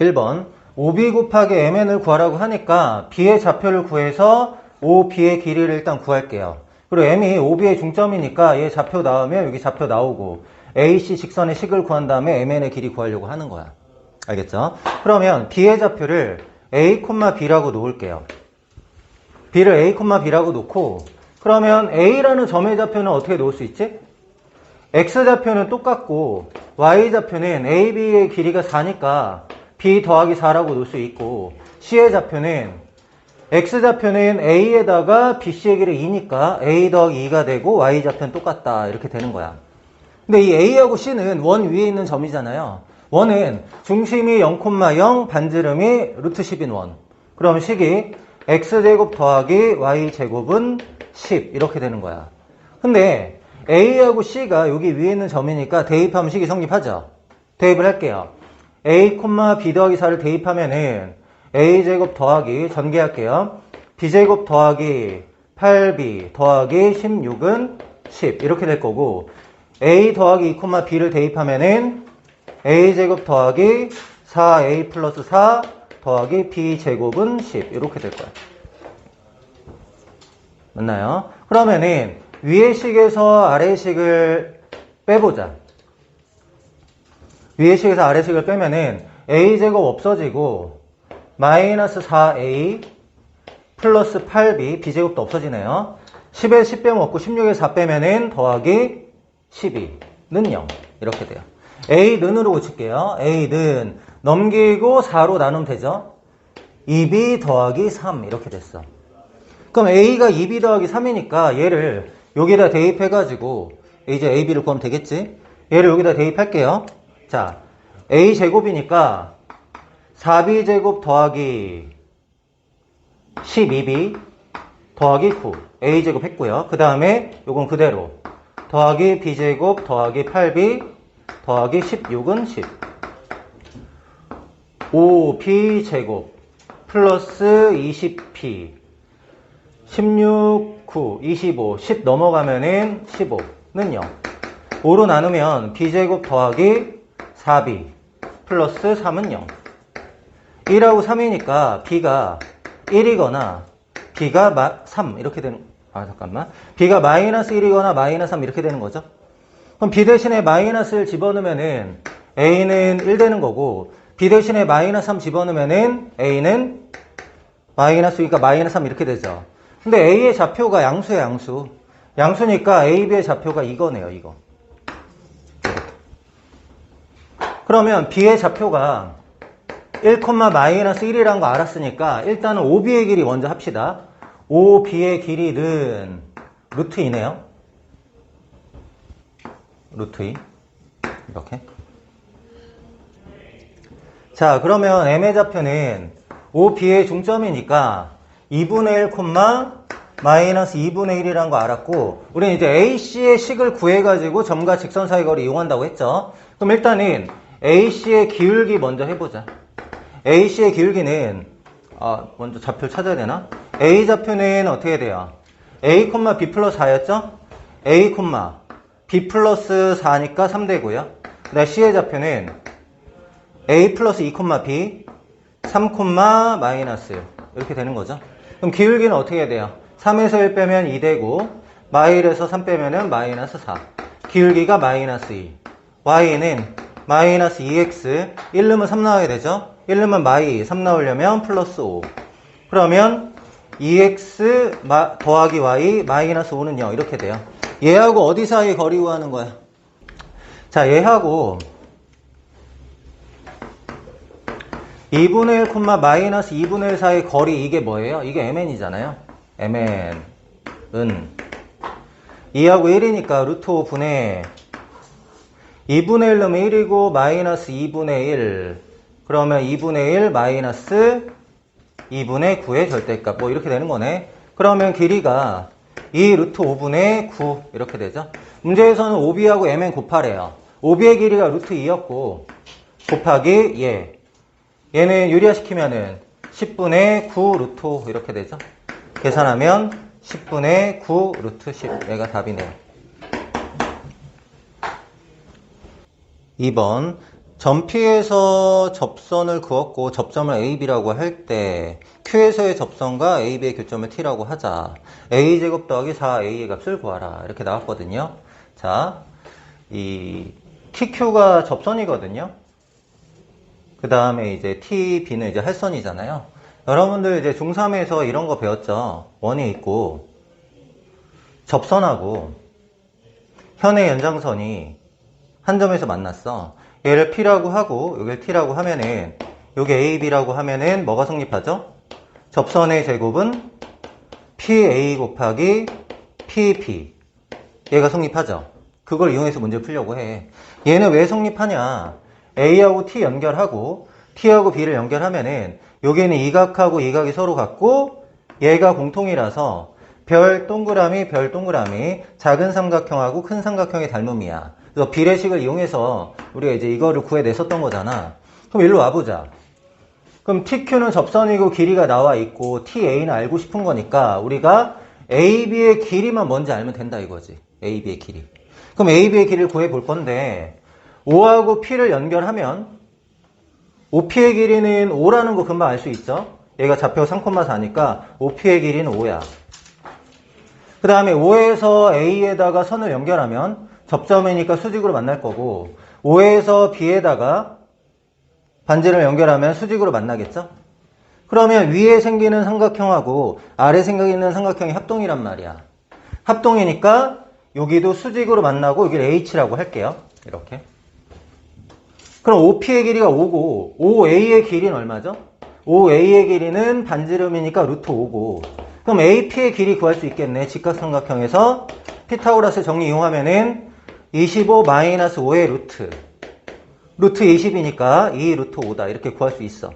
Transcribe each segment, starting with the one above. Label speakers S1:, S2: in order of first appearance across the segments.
S1: 1번 5b 곱하기 mn을 구하라고 하니까 b의 좌표를 구해서 5b의 길이를 일단 구할게요. 그리고 m이 5b의 중점이니까 얘 좌표 나오면 여기 좌표 나오고 AC 직선의 식을 구한 다음에 mn의 길이 구하려고 하는 거야. 알겠죠? 그러면 b의 좌표를 a, b라고 놓을게요. b를 a, b라고 놓고 그러면 a라는 점의 좌표는 어떻게 놓을 수 있지? x좌표는 똑같고 y좌표는 ab의 길이가 4니까 b 더하기 4라고 놓을 수 있고 c의 좌표는 x좌표는 a에다가 bc의 길이 2니까 a 더하기 2가 되고 y좌표는 똑같다 이렇게 되는 거야. 근데 이 a하고 c는 원 위에 있는 점이잖아요. 원은 중심이 0,0 반지름이 루트 10인 원. 그럼 식이 x제곱 더하기 y제곱은 10 이렇게 되는 거야. 근데 a하고 c가 여기 위에 있는 점이니까 대입하면 식이 성립하죠. 대입을 할게요. A, b 더하기 4를 대입하면은 a제곱 더하기 전개할게요. b제곱 더하기 8b 더하기 16은 10 이렇게 될 거고 a 더하기 2, b를 대입하면은 a제곱 더하기 4a 플러스 4 더하기 b제곱은 10 이렇게 될 거야. 맞나요? 그러면은 위의 식에서 아래 식을 빼보자. 위의 식에서 아래 식을 빼면은 a제곱 없어지고 마이너스 4a 플러스 8b b제곱도 없어지네요. 10에 10 빼면 없고 16에 4 빼면은 더하기 12는 0 이렇게 돼요. a는으로 고칠게요. a는 넘기고 4로 나누면 되죠. 2b 더하기 3 이렇게 됐어. 그럼 a가 2b 더하기 3이니까 얘를 여기다 대입해가지고 이제 ab를 구하면 되겠지? 얘를 여기다 대입할게요. 자, a 제곱이니까 4b 제곱 더하기 12b 더하기 9 a 제곱 했고요. 그 다음에 요건 그대로 더하기 b 제곱 더하기 8b 더하기 16은 10 5b 제곱 플러스 20p 16, 9, 25, 10 넘어가면은 15는 0. 5로 나누면 b제곱 더하기 4b 플러스 3은 0. 1하고 3이니까 b가 1이거나 b가 3 이렇게 되는 아 잠깐만 b가 마이너스 1이거나 마이너스 3 이렇게 되는 거죠. 그럼 b 대신에 마이너스를 집어넣으면은 a는 1 되는 거고 b 대신에 마이너스 3 집어넣으면은 a는 마이너스 그러니까 마이너스 3 이렇게 되죠. 근데 a의 좌표가 양수야 양수. 양수니까 a, b의 좌표가 이거네요 이거. 그러면 b의 좌표가 1, 마이너스 1이라는 거 알았으니까 일단은 5b의 길이 먼저 합시다. 5b의 길이는 루트 2네요. 루트 2 이렇게. 자 그러면 m의 좌표는 5b의 중점이니까 2분의 1, 마이너스 2분의 1이라는 거 알았고 우리는 이제 AC의 식을 구해가지고 점과 직선 사이 거리 이용한다고 했죠. 그럼 일단은 AC의 기울기 먼저 해보자. AC의 기울기는 아, 먼저 좌표 찾아야 되나? A 좌표는 어떻게 돼요? A, B 플러스 4였죠? A, B 플러스 4니까 3 되고요. 그 다음 C의 좌표는 A 플러스 2, B 3, 마이너스 1 이렇게 되는 거죠. 그럼 기울기는 어떻게 돼요? 3에서 1 빼면 2 되고 마일에서 3 빼면은 마이너스 4 기울기가 마이너스 2 y는 마이너스 2x 1 넣으면 3 나와야 되죠? 1 넣으면 마이 3 나오려면 플러스 5 그러면 2x 마, 더하기 y 마이너스 5는 0 이렇게 돼요 얘하고 어디 사이 거리 구하는 거야? 자 얘하고 2분의 1, 마이너스 2분의 1 사이 거리 이게 뭐예요? 이게 mn이잖아요. mn은 2하고 1이니까 루트 5분의 2분의 1 넣으면 1이고 마이너스 2분의 1 그러면 2분의 1 마이너스 2분의 9의 절대값 뭐 이렇게 되는 거네. 그러면 길이가 2 루트 5분의 9 이렇게 되죠. 문제에서는 5b하고 mn 곱하래요. 5b의 길이가 루트 2였고 곱하기 예. 얘는 유리화시키면은 10분의 9 루트 5 이렇게 되죠. 계산하면 10분의 9 루트 10. 얘가 답이네요. 2번. 점 P에서 접선을 그었고 접점을 AB라고 할 때 Q에서의 접선과 AB의 교점을 T라고 하자. A제곱 더하기 4A의 값을 구하라. 이렇게 나왔거든요. 자, 이 TQ가 접선이거든요. 그 다음에 이제 TB는 이제 할선이잖아요. 여러분들 이제 중3에서 이런 거 배웠죠. 원이 있고 접선하고 현의 연장선이 한 점에서 만났어. 얘를 P라고 하고 여기를 T라고 하면은 여기 AB라고 하면은 뭐가 성립하죠? 접선의 제곱은 PA 곱하기 PP 얘가 성립하죠. 그걸 이용해서 문제 풀려고 해. 얘는 왜 성립하냐? A하고 T 연결하고 T하고 B를 연결하면은 여기는 이 각하고 이 각이 서로 같고 얘가 공통이라서 별 동그라미 별 동그라미 작은 삼각형하고 큰 삼각형의 닮음이야. 그래서 비례식을 이용해서 우리가 이제 이거를 구해냈었던 거잖아. 그럼 일로 와보자. 그럼 TQ는 접선이고 길이가 나와 있고 TA는 알고 싶은 거니까 우리가 AB의 길이만 뭔지 알면 된다 이거지. AB의 길이. 그럼 AB의 길이를 구해 볼 건데 O하고 P를 연결하면 OP의 길이는 5라는 거 금방 알 수 있죠? 얘가 좌표 3,4니까 OP의 길이는 5야. 그 다음에 5에서 A에다가 선을 연결하면 접점이니까 수직으로 만날 거고 5에서 B에다가 반지를 연결하면 수직으로 만나겠죠? 그러면 위에 생기는 삼각형하고 아래 생기는 삼각형이 합동이란 말이야. 합동이니까 여기도 수직으로 만나고 여기를 H라고 할게요. 이렇게. 그럼 OP의 길이가 5고 OA의 길이는 얼마죠? OA의 길이는 반지름이니까 루트 5고 그럼 AP의 길이 구할 수 있겠네. 직각삼각형에서 피타고라스 정리 이용하면은 25 마이너스 5의 루트 루트 20이니까 2 루트 5다 이렇게 구할 수 있어.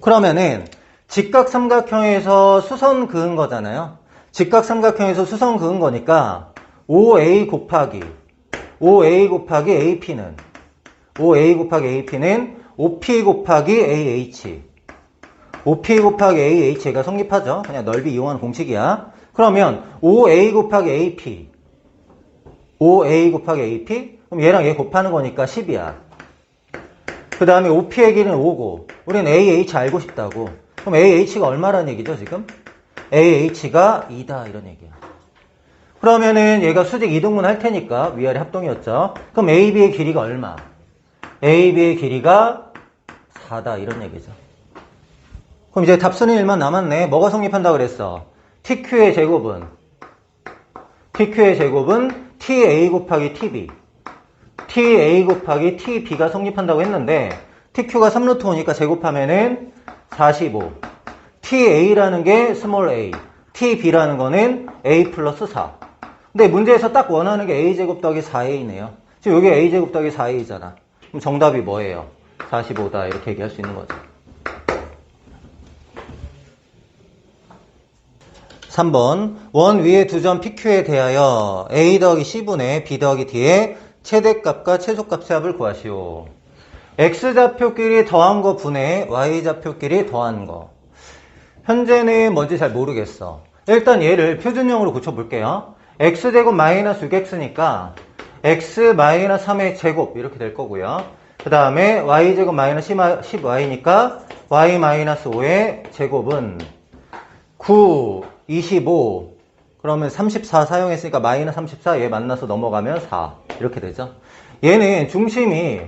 S1: 그러면은 직각삼각형에서 수선 그은 거잖아요. 직각삼각형에서 수선 그은 거니까 5A 곱하기 5A 곱하기 AP는 5A 곱하기 AP는 5P 곱하기 AH 5P 곱하기 AH가 성립하죠. 그냥 넓이 이용하는 공식이야. 그러면 5A 곱하기 AP 5A 곱하기 AP 그럼 얘랑 얘 곱하는 거니까 10이야. 그 다음에 OP의 길이는 5고 우리는 AH 알고 싶다고. 그럼 AH가 얼마라는 얘기죠 지금? AH가 2다 이런 얘기야. 그러면은 얘가 수직 이등분 할 테니까 위아래 합동이었죠. 그럼 AB의 길이가 얼마? AB의 길이가 4다 이런 얘기죠. 그럼 이제 답순위 1만 남았네. 뭐가 성립한다 그랬어? TQ의 제곱은 TQ의 제곱은 TA 곱하기 TB. TA 곱하기 TB가 성립한다고 했는데 TQ가 3루트 5니까 제곱하면은 45 TA라는 게 스몰 a. TB라는 거는 A 플러스 4 근데 문제에서 딱 원하는 게 A제곱 더하기 4A네요. 지금 여기 A제곱 더하기 4A잖아. 그럼 정답이 뭐예요? 45다. 이렇게 얘기할 수 있는 거죠 3번 원 위의 두 점 PQ에 대하여 A 더하기 C분의 B 더하기 D의 최대값과 최소값의 합을 구하시오. X좌표끼리 더한 거 분의 Y좌표끼리 더한 거. 현재는 뭔지 잘 모르겠어. 일단 얘를 표준형으로 고쳐볼게요. X제곱 마이너스 6X니까 X 마이너스 3의 제곱 이렇게 될 거고요. 그 다음에 Y제곱 마이너스 10Y니까 Y 마이너스 5의 제곱은 9, 25 그러면 34 사용했으니까 마이너스 34 얘 만나서 넘어가면 4 이렇게 되죠. 얘는 중심이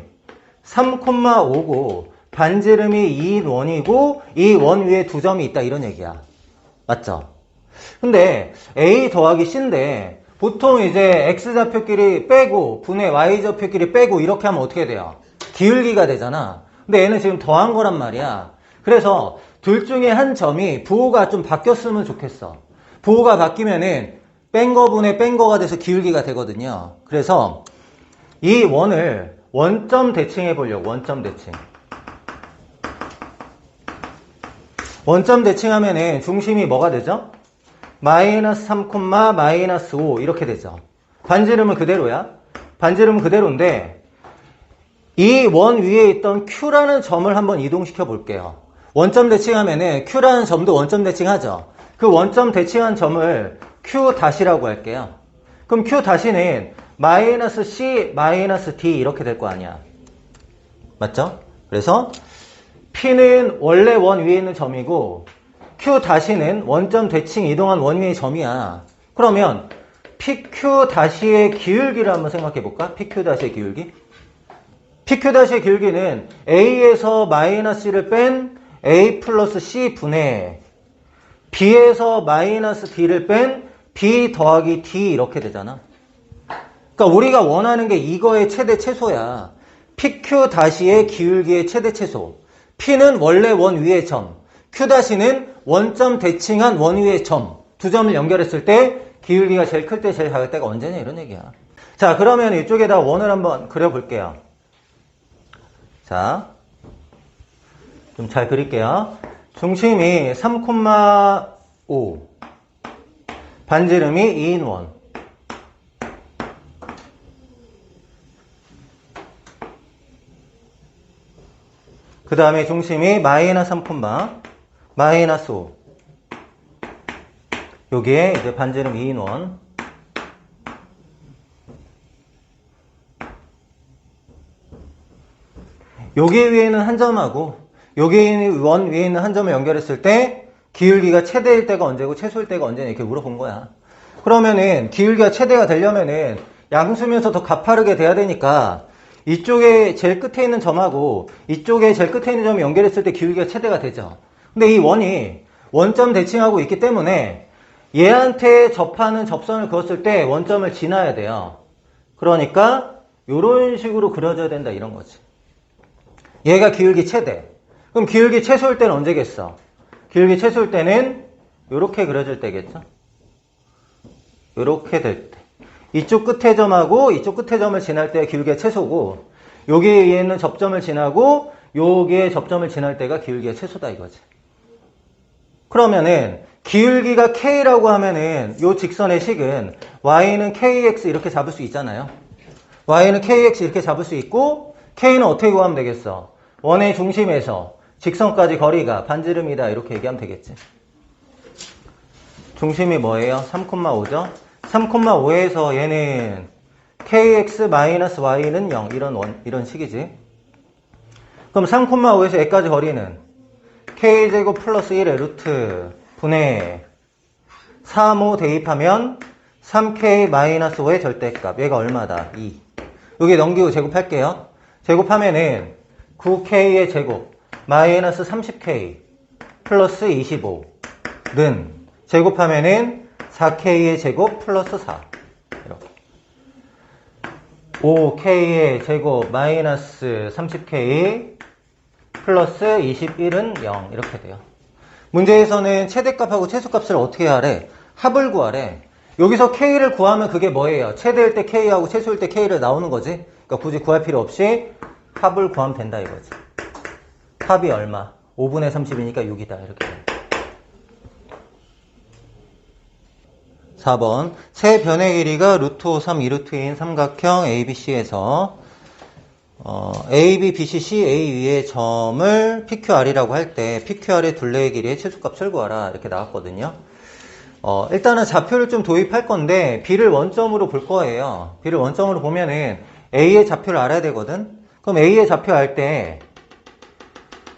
S1: 3,5고 반지름이 2원이고 이 원 위에 두 점이 있다. 이런 얘기야. 맞죠? 근데 A 더하기 C인데 보통 이제 X좌표끼리 빼고 분의 Y좌표끼리 빼고 이렇게 하면 어떻게 돼요? 기울기가 되잖아. 근데 얘는 지금 더한 거란 말이야. 그래서 둘 중에 한 점이 부호가 좀 바뀌었으면 좋겠어. 부호가 바뀌면은 뺀 거분의 뺀 거가 돼서 기울기가 되거든요. 그래서 이 원을 원점 대칭해 보려고 원점 대칭. 원점 대칭하면은 중심이 뭐가 되죠? 마이너스 3, 마이너스 5 이렇게 되죠. 반지름은 그대로야. 반지름은 그대로인데 이 원 위에 있던 Q라는 점을 한번 이동시켜 볼게요. 원점 대칭하면은 Q라는 점도 원점 대칭하죠. 그 원점 대칭한 점을 Q 다시라고 할게요. 그럼 Q 다시는 마이너스 C 마이너스 D 이렇게 될 거 아니야. 맞죠? 그래서 P는 원래 원 위에 있는 점이고 Q 다시는 원점 대칭 이동한 원 위의 점이야. 그러면 PQ 다시의 기울기를 한번 생각해 볼까? PQ 다시의 기울기. PQ 다시의 기울기는 A에서 마이너스를 뺀 A 플러스 C 분의 B에서 마이너스 D를 뺀 B 더하기 D 이렇게 되잖아. 그러니까 우리가 원하는 게 이거의 최대 최소야. PQ 다시의 기울기의 최대 최소. P는 원래 원 위의 점. Q 다시는 원점 대칭한 원 위의 점. 두 점을 연결했을 때 기울기가 제일 클 때 제일 작을 때가 언제냐 이런 얘기야. 자 그러면 이쪽에다 원을 한번 그려볼게요. 자, 좀 잘 그릴게요. 중심이 3,5 반지름이 2인 원. 그 다음에 중심이 마이너스 3, 마이너스 5 여기에 이제 반지름 2인 원. 여기 위에는 한 점하고 여기 원 위에 있는 한 점을 연결했을 때 기울기가 최대일 때가 언제고 최소일 때가 언제냐 이렇게 물어본 거야. 그러면은 기울기가 최대가 되려면은 양수면서 더 가파르게 돼야 되니까 이쪽에 제일 끝에 있는 점하고 이쪽에 제일 끝에 있는 점이 연결했을 때 기울기가 최대가 되죠. 근데 이 원이 원점 대칭하고 있기 때문에 얘한테 접하는 접선을 그었을 때 원점을 지나야 돼요. 그러니까 이런 식으로 그려져야 된다 이런 거지. 얘가 기울기 최대. 그럼 기울기 최소일 때는 언제겠어? 기울기 최소일 때는 이렇게 그려질 때겠죠? 이렇게 될 때. 이쪽 끝에 점하고 이쪽 끝에 점을 지날 때 기울기가 최소고 여기에 있는 접점을 지나고 여기에 접점을 지날 때가 기울기가 최소다 이거지. 그러면은 기울기가 k라고 하면은 요 직선의 식은 y는 kx 이렇게 잡을 수 있잖아요. y는 kx 이렇게 잡을 수 있고 k는 어떻게 구하면 되겠어? 원의 중심에서 직선까지 거리가 반지름이다 이렇게 얘기하면 되겠지. 중심이 뭐예요? 3,5죠? 3,5에서 얘는 kx-y는 0 이런 원, 이런 식이지. 그럼 3,5에서 얘까지 거리는 k제곱 플러스 1의 루트 분의 3, 5 대입하면 3k-5의 절대값 얘가 얼마다? 2 여기 넘기고 제곱할게요. 제곱하면은 9k의 제곱 마이너스 30k 플러스 25는 제곱하면은 4k의 제곱 플러스 4 이렇게 5k의 제곱 마이너스 30k 플러스 21은 0 이렇게 돼요. 문제에서는 최대값하고 최소값을 어떻게 하래? 합을 구하래. 여기서 k를 구하면 그게 뭐예요? 최대일 때 k하고 최소일 때 k를 나오는 거지. 그러니까 굳이 구할 필요 없이 합을 구하면 된다 이거지. 합이 얼마? 5분의 30이니까 6이다 이렇게. 4번 세 변의 길이가 루트 5, 3, 2루트인 삼각형 ABC에서 어, A, B, B, C, C, A 위의 점을 PQR이라고 할 때 PQR의 둘레의 길이의 최소값을 구하라 이렇게 나왔거든요. 어, 일단은 좌표를 좀 도입할 건데 B를 원점으로 볼 거예요. B를 원점으로 보면은 A의 좌표를 알아야 되거든. 그럼 A의 좌표 알 때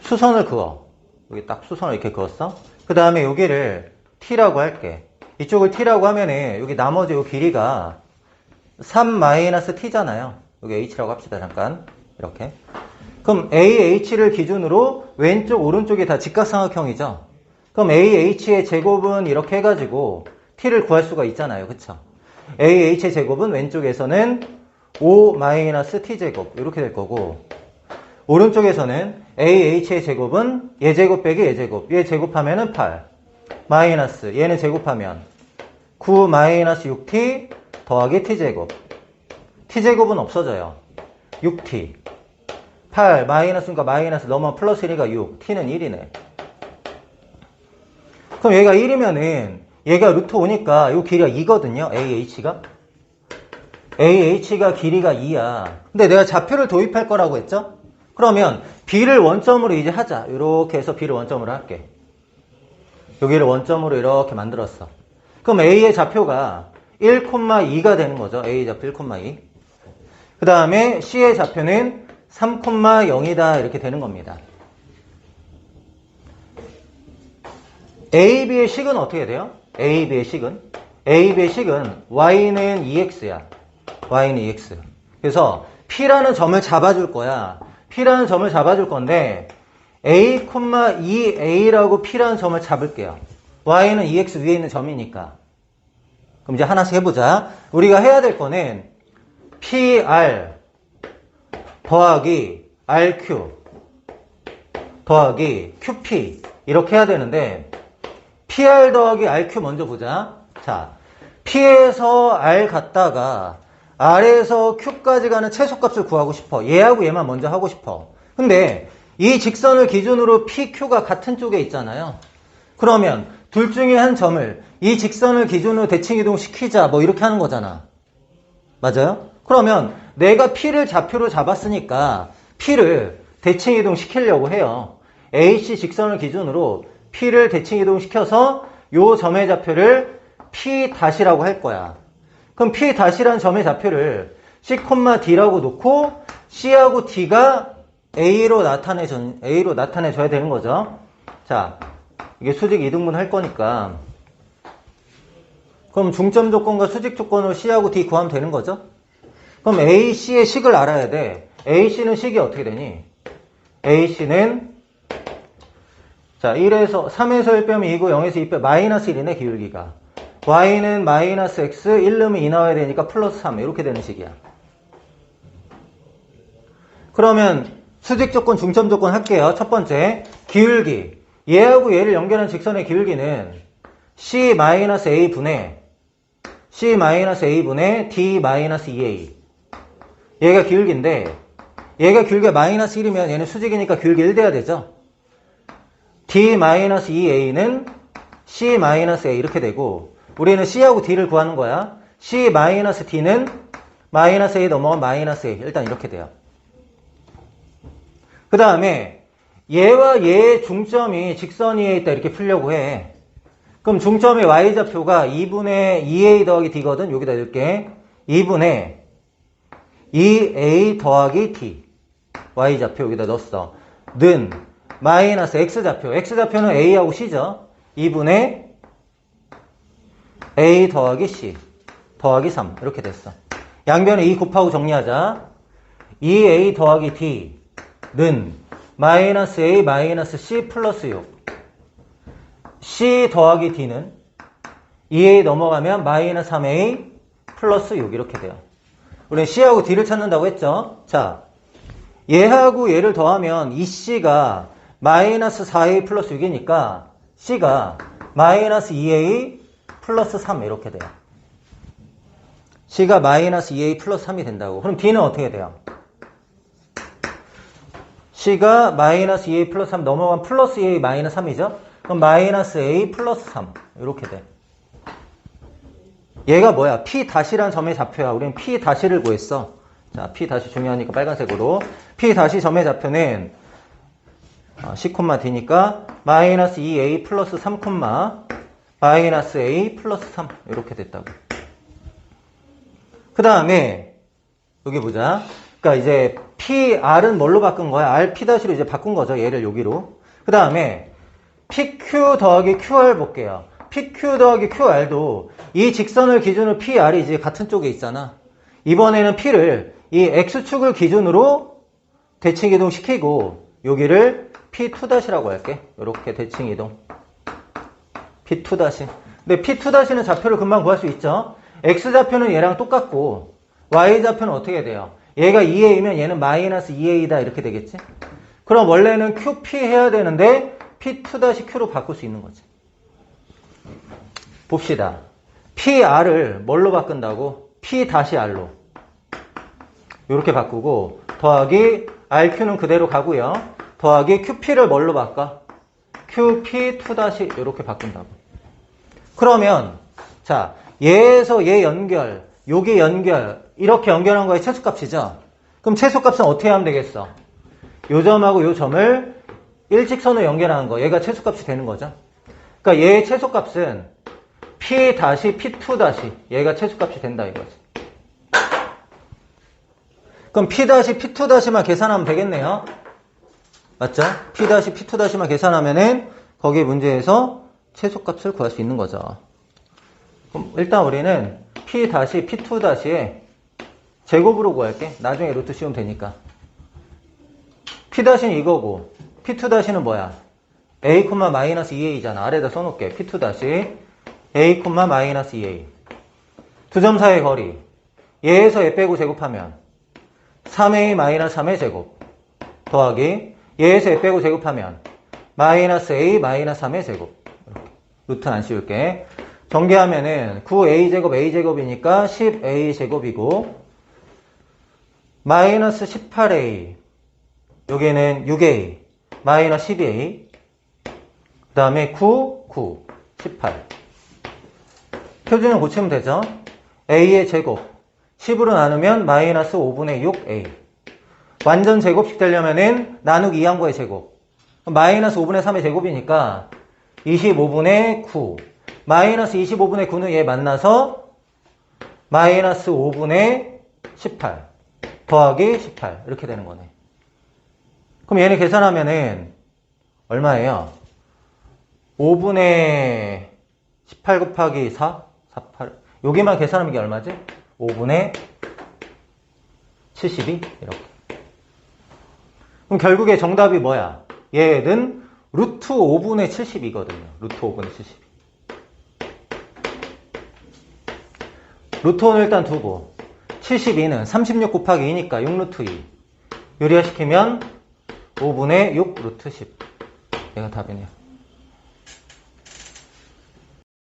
S1: 수선을 그어. 여기 딱 수선을 이렇게 그었어. 그 다음에 여기를 T라고 할게. 이쪽을 T라고 하면은 여기 나머지 요 길이가 3-T잖아요. 여기 H라고 합시다. 잠깐. 이렇게. 그럼 AH를 기준으로 왼쪽, 오른쪽이 다 직각삼각형이죠. 그럼 AH의 제곱은 이렇게 해가지고 T를 구할 수가 있잖아요. 그쵸? AH의 제곱은 왼쪽에서는 5-T제곱 이렇게 될 거고 오른쪽에서는 AH의 제곱은 예제곱 빼기 예제곱 얘 제곱하면은 8 마이너스 얘는 제곱하면 9 마이너스 6T 더하기 T제곱. T제곱은 없어져요. 6T 8 마이너스니까 마이너스 넘어 플러스 1이가 6 T는 1이네. 그럼 얘가 1이면은 얘가 루트 5니까 이 길이가 2거든요 AH가. AH가 길이가 2야. 근데 내가 좌표를 도입할 거라고 했죠 그러면 B를 원점으로 이제 하자 이렇게 해서 B를 원점으로 할게 여기를 원점으로 이렇게 만들었어 그럼 A의 좌표가 1,2가 되는 거죠 A 좌표 1,2 그 다음에 C의 좌표는 3,0이다 이렇게 되는 겁니다. A, B의 식은 어떻게 돼요? A, B의 식은? A, B의 식은 Y는 2X야. Y는 2X. 그래서 P라는 점을 잡아줄 거야. P라는 점을 잡아줄 건데 A, 2A라고 P라는 점을 잡을게요. Y는 2X 위에 있는 점이니까. 그럼 이제 하나씩 해보자. 우리가 해야 될 거는 PR 더하기 RQ 더하기 QP 이렇게 해야 되는데 PR 더하기 RQ 먼저 보자. 자, P에서 R 갔다가 R에서 Q까지 가는 최소값을 구하고 싶어. 얘하고 얘만 먼저 하고 싶어. 근데 이 직선을 기준으로 PQ가 같은 쪽에 있잖아요. 그러면 둘 중에 한 점을 이 직선을 기준으로 대칭 이동시키자 뭐 이렇게 하는 거잖아. 맞아요? 그러면 내가 P를 좌표로 잡았으니까 P를 대칭 이동시키려고 해요. AC 직선을 기준으로 P를 대칭 이동시켜서 요 점의 좌표를 P 다시라고 할 거야. 그럼 P 다시라는 점의 좌표를 C, D라고 놓고 C하고 D가 A로 나타내 A로 나타내줘야 되는 거죠. 자, 이게 수직 이등분 할 거니까 그럼 중점 조건과 수직 조건으로 C하고 D 구하면 되는 거죠? 그럼 AC의 식을 알아야 돼. AC는 식이 어떻게 되니? AC는 자 1에서 3에서 1 빼면 2고 0에서 2 빼 마이너스 1이네 기울기가. Y는 마이너스 X 1 넣으면 2 나와야 되니까 플러스 3 이렇게 되는 식이야. 그러면 수직 조건, 중점 조건 할게요. 첫 번째 기울기. 얘하고 얘를 연결한 직선의 기울기는 C-A 분의 C-A 분의 D-2A 얘가 기울기인데 얘가 기울기가 마이너스 1이면 얘는 수직이니까 기울기 1 돼야 되죠. D-2A는 C-A 이렇게 되고 우리는 C하고 D를 구하는 거야. C-D는 마이너스 A 넘어간 마이너스 A 일단 이렇게 돼요. 그 다음에 얘와 얘의 중점이 직선 위에 있다 이렇게 풀려고 해. 그럼 중점의 y좌표가 2분의 2a 더하기 d거든. 여기다 넣을게. 2분의 2a 더하기 d. y좌표 여기다 넣었어. 는 마이너스 x좌표. x좌표는 a하고 c죠. 2분의 a 더하기 c 더하기 3 이렇게 됐어. 양변에 2 곱하고 정리하자. 2a 더하기 d는 마이너스 a 마이너스 c 플러스 6 c 더하기 d는 2a 넘어가면 마이너스 3a 플러스 6 이렇게 돼요. 우리는 c하고 d를 찾는다고 했죠. 자, 얘하고 얘를 더하면 이 c가 마이너스 4a 플러스 6이니까 c가 마이너스 2a 플러스 3 이렇게 돼요. c가 마이너스 2a 플러스 3이 된다고. 그럼 d는 어떻게 돼요? c가 마이너스 2a 플러스 3 넘어간 플러스 2a 마이너스 3이죠? 그럼 마이너스 a 플러스 3 이렇게 돼. 얘가 뭐야? p 다시란 점의 좌표야. 우리는 p 다시를 구했어. 자, p 다시 중요하니까 빨간색으로. p 다시 점의 좌표는 어, c, d니까 마이너스 2a 플러스 3, 마이너스 a 플러스 3 이렇게 됐다고. 그 다음에 여기 보자. 그러니까 이제 PR은 뭘로 바꾼 거야? RP-로 이제 바꾼 거죠. 얘를 여기로. 그 다음에 PQ 더하기 QR 볼게요. PQ 더하기 QR도 이 직선을 기준으로 PR이 이제 같은 쪽에 있잖아. 이번에는 P를 이 X축을 기준으로 대칭 이동 시키고 여기를 P2-라고 할게. 이렇게 대칭 이동. P2-. 근데 P2-는 좌표를 금방 구할 수 있죠. X좌표는 얘랑 똑같고 Y좌표는 어떻게 돼요? 얘가 2a면 얘는 마이너스 2a다 이렇게 되겠지? 그럼 원래는 qp 해야 되는데 p2-q로 바꿀 수 있는 거지. 봅시다. pr을 뭘로 바꾼다고? p-r로. 이렇게 바꾸고 더하기 rq는 그대로 가고요. 더하기 qp를 뭘로 바꿔? Qp2- 이렇게 바꾼다고. 그러면 자 얘에서 얘 연결, 요게 연결, 이렇게 연결한 거의 최소값이죠. 그럼 최소값은 어떻게 하면 되겠어? 요 점하고 요 점을 일직선으로 연결하는 거. 얘가 최소값이 되는 거죠. 그러니까 얘의 최소값은 P 다시 P2 다시 얘가 최소값이 된다 이거지. 그럼 P-P2-만 계산하면 되겠네요. 맞죠? P-P2-만 계산하면은 거기 문제에서 최소값을 구할 수 있는 거죠. 그럼 일단 우리는 P-P2-의 제곱으로 구할게. 나중에 루트 씌우면 되니까. P-는 이거고 P2-는 뭐야? A, 마이너스 2A잖아. 아래다 써놓을게. P2- A, 마이너스 2A. 두 점 사이의 거리. 얘에서 얘 빼고 제곱하면 3A 마이너스 3의 제곱 더하기 얘에서 얘 빼고 제곱하면 마이너스 A 마이너스 3의 제곱. 루트는 안 씌울게. 전개하면은 9A 제곱 A 제곱이니까 10A 제곱이고 마이너스 18A 여기는 6A 마이너스 12A 그 다음에 9, 9, 18 표준을 고치면 되죠? A의 제곱. 10으로 나누면 마이너스 5분의 6A 완전 제곱식 되려면은 나누기 2항구의 제곱 마이너스 5분의 3의 제곱이니까 25분의 9 마이너스 25분의 9는 얘 만나서 마이너스 5분의 18 더하기 18 이렇게 되는 거네 그럼 얘네 계산하면은 얼마예요? 5분의 18 곱하기 4? 4, 8. 여기만 계산하면 이게 얼마지? 5분의 72? 이렇게. 그럼 결국에 정답이 뭐야? 얘는 루트 5분의 72거든요. 루트 5분의 72. 루트 5는 일단 두고 72는 36 곱하기 2니까 6루트 2. 요리화시키면 5분의 6 루트 10. 얘가 답이네요.